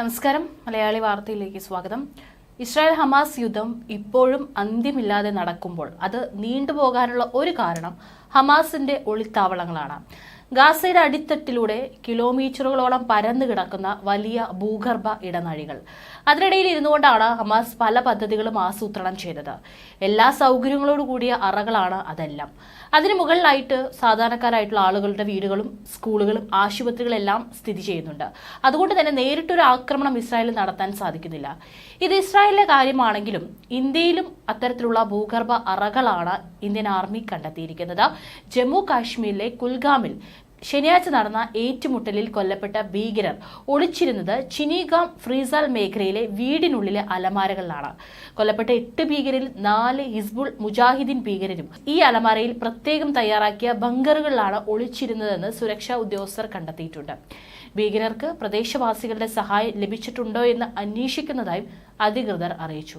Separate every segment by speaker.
Speaker 1: നമസ്കാരം. മലയാളി വാർത്തയിലേക്ക് സ്വാഗതം. ഇസ്രായേൽ ഹമാസ് യുദ്ധം ഇപ്പോഴും അന്ത്യമില്ലാതെ നടക്കുമ്പോൾ അത് നീണ്ടുപോകാനുള്ള ഒരു കാരണം ഹമാസിന്റെ ഒളിത്താവളങ്ങളാണ്. ഗാസയുടെ അടിത്തട്ടിലൂടെ കിലോമീറ്ററുകളോളം പരന്നു കിടക്കുന്ന വലിയ ഭൂഗർഭ ഇടനാഴികൾ. അതിനിടയിൽ ഇരുന്നുകൊണ്ടാണ് ഹമാസ് പല പദ്ധതികളും ആസൂത്രണം ചെയ്തത്. എല്ലാ സൗകര്യങ്ങളോടു കൂടിയ അറകളാണ് അതെല്ലാം. അതിന് മുകളിലായിട്ട് സാധാരണക്കാരായിട്ടുള്ള ആളുകളുടെ വീടുകളും സ്കൂളുകളും ആശുപത്രികളെല്ലാം സ്ഥിതി ചെയ്യുന്നുണ്ട്. അതുകൊണ്ട് തന്നെ നേരിട്ടൊരു ആക്രമണം ഇസ്രായേലിൽ നടത്താൻ സാധിക്കുന്നില്ല. ഇത് ഇസ്രായേലിലെ കാര്യമാണെങ്കിലും ഇന്ത്യയിലും അത്തരത്തിലുള്ള ഭൂഗർഭ അറകളാണ് ഇന്ത്യൻ ആർമി കണ്ടെത്തിയിരിക്കുന്നത്. ജമ്മു കാശ്മീരിലെ കുൽഗാമിൽ ശനിയാഴ്ച നടന്ന ഏറ്റുമുട്ടലിൽ കൊല്ലപ്പെട്ട ഭീകരർ ഒളിച്ചിരുന്നത് ചിനിഗാം ഫ്രീസാൽ മേഖലയിലെ വീടിനുള്ളിലെ അലമാരകളിലാണ്. കൊല്ലപ്പെട്ട എട്ട് ഭീകരരിൽ നാല് ഹിസ്ബുൾ മുജാഹിദീൻ ഭീകരരും ഈ അലമാരയിൽ പ്രത്യേകം തയ്യാറാക്കിയ ബങ്കറുകളിലാണ് ഒളിച്ചിരുന്നതെന്ന് സുരക്ഷാ ഉദ്യോഗസ്ഥർ കണ്ടെത്തിയിട്ടുണ്ട്. ഭീകരർക്ക് പ്രദേശവാസികളുടെ സഹായം ലഭിച്ചിട്ടുണ്ടോ എന്ന് അന്വേഷിക്കുന്നതായും അധികൃതർ അറിയിച്ചു.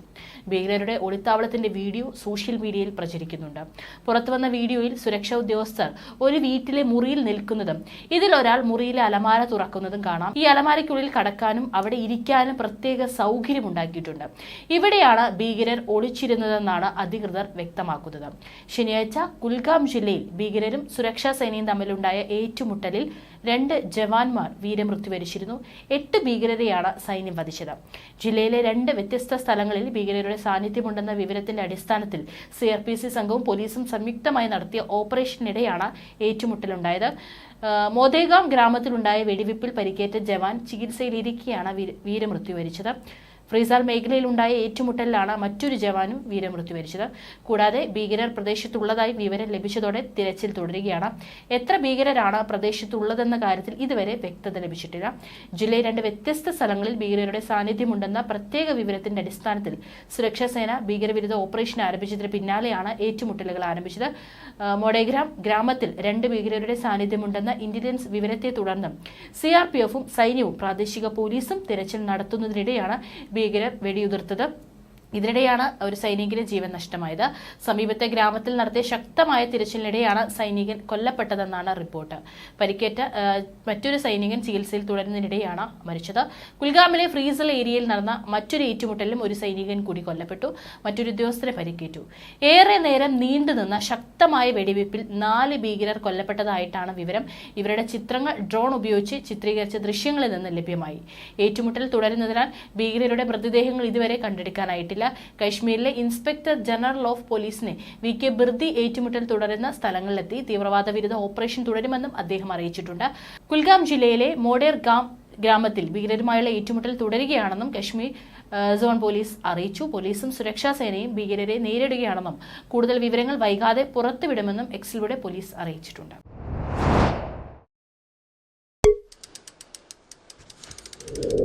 Speaker 1: ഭീകരരുടെ ഒളിത്താവളത്തിന്റെ വീഡിയോ സോഷ്യൽ മീഡിയയിൽ പ്രചരിക്കുന്നുണ്ട്. പുറത്തുവന്ന വീഡിയോയിൽ സുരക്ഷാ ഉദ്യോഗസ്ഥർ ഒരു വീട്ടിലെ മുറിയിൽ നിൽക്കുന്നതും ഇതിൽ ഒരാൾ മുറിയിലെ അലമാര തുറക്കുന്നതും കാണാം. ഈ അലമാരയ്ക്കുള്ളിൽ കടക്കാനും അവിടെ ഇരിക്കാനും പ്രത്യേക സൗകര്യം ഉണ്ടാക്കിയിട്ടുണ്ട്. ഇവിടെയാണ് ഭീകരർ ഒളിച്ചിരുന്നതെന്നാണ് അധികൃതർ വ്യക്തമാക്കുന്നത്. ശനിയാഴ്ച കുൽഗാം ജില്ലയിൽ ഭീകരരും സുരക്ഷാ സേനയും തമ്മിലുണ്ടായ ഏറ്റുമുട്ടലിൽ രണ്ട് ജവാന്മാർ വീരമൃത്യു വരിച്ചിരുന്നു എട്ട് ഭീകരരെയാണ് സൈന്യം വധിച്ചത്. ജില്ലയിലെ രണ്ട് വ്യത്യസ്ത സ്ഥലങ്ങളിൽ ഭീകരരുടെ സാന്നിധ്യമുണ്ടെന്ന വിവരത്തിന്റെ അടിസ്ഥാനത്തിൽ സി ആർ പി സി സംഘവും പോലീസും സംയുക്തമായി നടത്തിയ ഓപ്പറേഷനിടെയാണ് ഏറ്റുമുട്ടലുണ്ടായത്. മോദേഗാം ഗ്രാമത്തിലുണ്ടായ വെടിവെപ്പിൽ പരിക്കേറ്റ ജവാൻ ചികിത്സയിലിരിക്കെയാണ് വീര- വീരമൃത്യു വരിച്ചത് ഫ്രീസാൽ മേഖലയിലുണ്ടായ ഏറ്റുമുട്ടലിലാണ് മറ്റൊരു ജവാനും വീരമൃത്യു വരിച്ചത്. കൂടാതെ ഭീകരർ പ്രദേശത്തുള്ളതായി വിവരം ലഭിച്ചതോടെ തിരച്ചിൽ തുടരുകയാണ്. എത്ര ഭീകരരാണ് പ്രദേശത്തുള്ളതെന്ന കാര്യത്തിൽ ഇതുവരെ വ്യക്തത ലഭിച്ചിട്ടില്ല. ജില്ലയിൽ രണ്ട് വ്യത്യസ്ത സ്ഥലങ്ങളിൽ ഭീകരരുടെ സാന്നിധ്യമുണ്ടെന്ന പ്രത്യേക വിവരത്തിന്റെ അടിസ്ഥാനത്തിൽ സുരക്ഷാസേന ഭീകരവിരുദ്ധ ഓപ്പറേഷൻ ആരംഭിച്ചതിന് പിന്നാലെയാണ് ഏറ്റുമുട്ടലുകൾ ആരംഭിച്ചത്. മൊടേഗ്രാം ഗ്രാമത്തിൽ രണ്ട് ഭീകരരുടെ സാന്നിധ്യമുണ്ടെന്ന ഇന്റലിജൻസ് വിവരത്തെ തുടർന്ന് സി ആർ പി എഫും സൈന്യവും പ്രാദേശിക പോലീസും തിരച്ചിൽ നടത്തുന്നതിനിടെയാണ് ഭീകരർ വെടിയുതിർത്തത് ഇതിനിടെയാണ് ഒരു സൈനികന് ജീവൻ നഷ്ടമായത്. സമീപത്തെ ഗ്രാമത്തിൽ നടത്തിയ ശക്തമായ തിരച്ചിലിനിടെയാണ് സൈനികൻ കൊല്ലപ്പെട്ടതെന്നാണ് റിപ്പോർട്ട്. പരിക്കേറ്റ മറ്റൊരു സൈനികൻ ചികിത്സയിൽ തുടരുന്നതിനിടെയാണ് മരിച്ചത്. കുൽഗാമിലെ ഫ്രീസൽ ഏരിയയിൽ നടന്ന മറ്റൊരു ഏറ്റുമുട്ടലിലും ഒരു സൈനികൻ കൂടി കൊല്ലപ്പെട്ടു. മറ്റൊരു ഉദ്യോഗസ്ഥരെ പരിക്കേറ്റു. ഏറെ നേരം നീണ്ടുനിന്ന ശക്തമായ വെടിവയ്പിൽ നാല് ഭീകരർ കൊല്ലപ്പെട്ടതായിട്ടാണ് വിവരം. ഇവരുടെ ചിത്രങ്ങൾ ഡ്രോൺ ഉപയോഗിച്ച് ചിത്രീകരിച്ച ദൃശ്യങ്ങളിൽ നിന്ന് ലഭ്യമായി. ഏറ്റുമുട്ടൽ തുടരുന്നതിനാൽ ഭീകരരുടെ മൃതദേഹങ്ങൾ ഇതുവരെ കണ്ടെടുക്കാനായിട്ടില്ല. കഴിഞ്ഞില്ല കശ്മീരിലെ ഇൻസ്പെക്ടർ ജനറൽ ഓഫ് പോലീസിനെ വി കെ ബിർദി ഏറ്റുമുട്ടൽ തുടരുന്ന സ്ഥലങ്ങളിലെത്തി തീവ്രവാദ വിരുദ്ധ ഓപ്പറേഷൻ തുടരുമെന്നും അദ്ദേഹം അറിയിച്ചിട്ടുണ്ട്. കുൽഗാം ജില്ലയിലെ മോഡേർ ഗാം ഗ്രാമത്തിൽ ഭീകരരുമായുള്ള ഏറ്റുമുട്ടൽ തുടരുകയാണെന്നും കശ്മീർ സോൺ പോലീസ് അറിയിച്ചു. പോലീസും സുരക്ഷാ സേനയും ഭീകരരെ നേരിടുകയാണെന്നും കൂടുതൽ വിവരങ്ങൾ വൈകാതെ പുറത്തുവിടുമെന്നും എക്സിലൂടെ പോലീസ് അറിയിച്ചിട്ടുണ്ട്. you